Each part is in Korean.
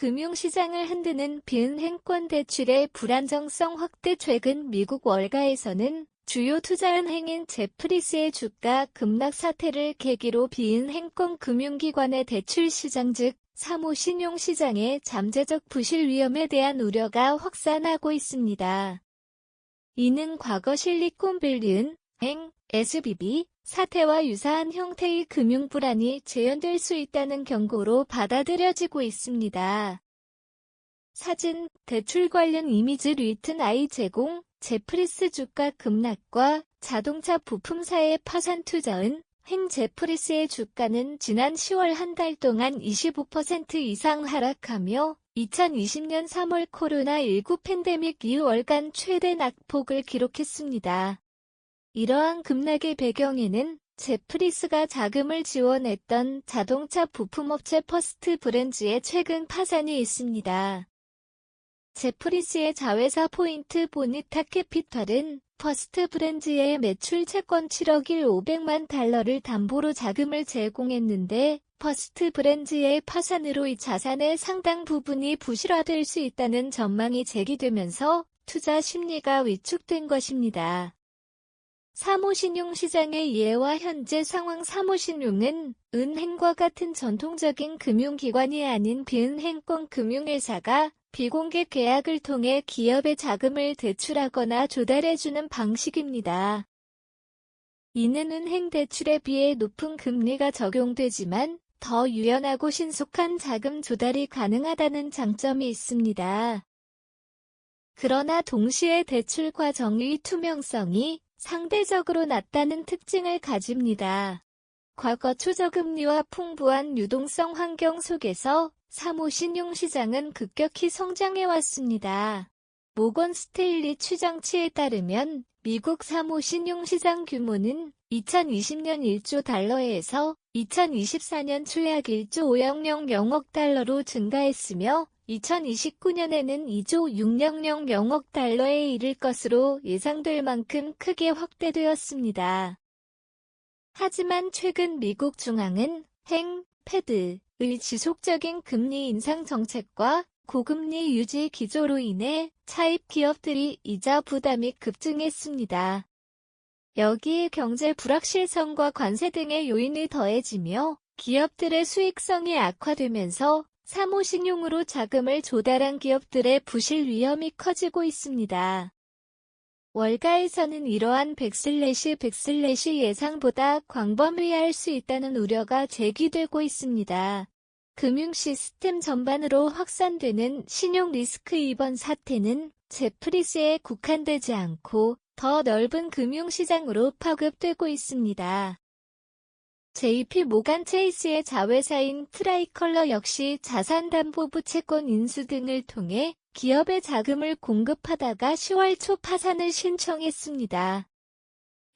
금융시장을 흔드는 비은행권 대출의 불안정성 확대 최근 미국 월가에서는 주요 투자은행인 제프리스의 주가 급락 사태를 계기로 비은행권 금융기관의 대출 시장 즉 사모 신용시장의 잠재적 부실 위험에 대한 우려가 확산하고 있습니다. 이는 과거 실리콘밸리은 행, SBB 사태와 유사한 형태의 금융 불안이 재현될 수 있다는 경고로 받아들여지고 있습니다. 사진, 대출 관련 이미지 리튼 아이 제공, 제프리스 주가 급락과 자동차 부품사의 파산 투자은 행 제프리스의 주가는 지난 10월 한 달 동안 25% 이상 하락하며 2020년 3월 코로나19 팬데믹 이후 월간 최대 낙폭을 기록했습니다. 이러한 급락의 배경에는 제프리스가 자금을 지원했던 자동차 부품업체 퍼스트 브랜즈의 최근 파산이 있습니다. 제프리스의 자회사 포인트 보니타 캐피털은 퍼스트 브랜즈의 매출 채권 7억 1,500만 달러를 담보로 자금을 제공했는데 퍼스트 브랜즈의 파산으로 이 자산의 상당 부분이 부실화될 수 있다는 전망이 제기되면서 투자 심리가 위축된 것입니다. 사모신용 시장의 예와 현재 상황 사모신용은 은행과 같은 전통적인 금융기관이 아닌 비은행권 금융회사가 비공개 계약을 통해 기업의 자금을 대출하거나 조달해주는 방식입니다. 이는 은행 대출에 비해 높은 금리가 적용되지만 더 유연하고 신속한 자금 조달이 가능하다는 장점이 있습니다. 그러나 동시에 대출 과정의 투명성이 상대적으로 낮다는 특징을 가집니다. 과거 초저금리와 풍부한 유동성 환경 속에서 사모 신용시장은 급격히 성장해왔습니다. 모건 스테일리 추정치에 따르면 미국 사모 신용시장 규모는 2020년 1조 달러에서 2024년 초약 1조 500영억 달러로 증가했으며 2029년에는 2조 600영억 달러에 이를 것으로 예상될 만큼 크게 확대되었습니다. 하지만 최근 미국 중앙은 행, 패드, 의 지속적인 금리 인상 정책과 고금리 유지 기조로 인해 차입 기업들이 이자 부담이 급증했습니다. 여기에 경제 불확실성과 관세 등의 요인이 더해지며 기업들의 수익성이 악화되면서 사모신용으로 자금을 조달한 기업들의 부실 위험이 커지고 있습니다. 월가에서는 이러한 백슬래시 백슬래시 예상보다 광범위할 수 있다는 우려가 제기되고 있습니다. 금융 시스템 전반으로 확산되는 신용 리스크 이번 사태는 제프리스에 국한되지 않고 더 넓은 금융시장으로 파급되고 있습니다. JP 모간 체이스의 자회사인 트라이컬러 역시 자산담보부 채권 인수 등을 통해 기업의 자금을 공급하다가 10월 초 파산을 신청했습니다.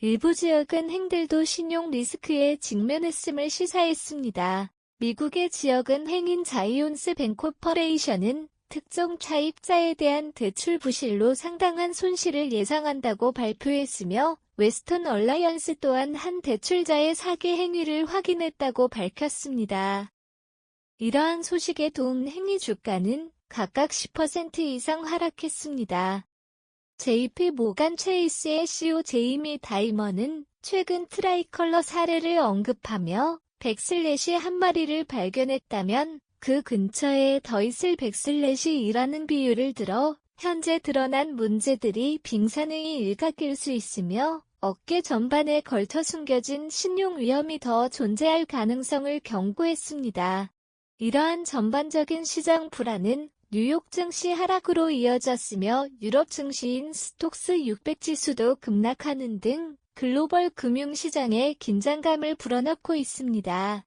일부 지역은 행들도 신용 리스크에 직면했음을 시사했습니다. 미국의 지역은 행인 자이온스 뱅코퍼레이션은 특정 차입자에 대한 대출 부실로 상당한 손실을 예상한다고 발표했으며 웨스턴 얼라이언스 또한 한 대출자의 사기 행위를 확인했다고 밝혔습니다. 이러한 소식에 도움 행위 주가는 각각 10% 이상 하락했습니다. JP 모간 체이스의 CEO 제이미 다이머는 최근 트라이컬러 사례를 언급하며 백슬렛이 한 마리를 발견했다면 그 근처에 더 있을 백슬렛이 일하는 비율을 들어 현재 드러난 문제들이 빙산의 일각일 수 있으며 어깨 전반에 걸쳐 숨겨진 신용 위험이 더 존재할 가능성을 경고했습니다. 이러한 전반적인 시장 불안은 뉴욕 증시 하락으로 이어졌으며 유럽 증시인 스톡스 600 지수도 급락하는 등 글로벌 금융시장에 긴장감을 불어넣고 있습니다.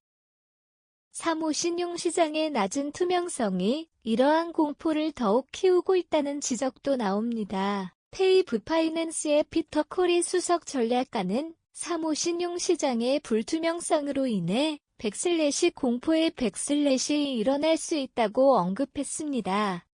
사모 신용시장의 낮은 투명성이 이러한 공포를 더욱 키우고 있다는 지적도 나옵니다. 페이브 파이낸스의 피터 코리 수석 전략가는 사모 신용시장의 불투명성으로 인해 백슬래시 공포의 백슬래시 일어날 수 있다고 언급했습니다.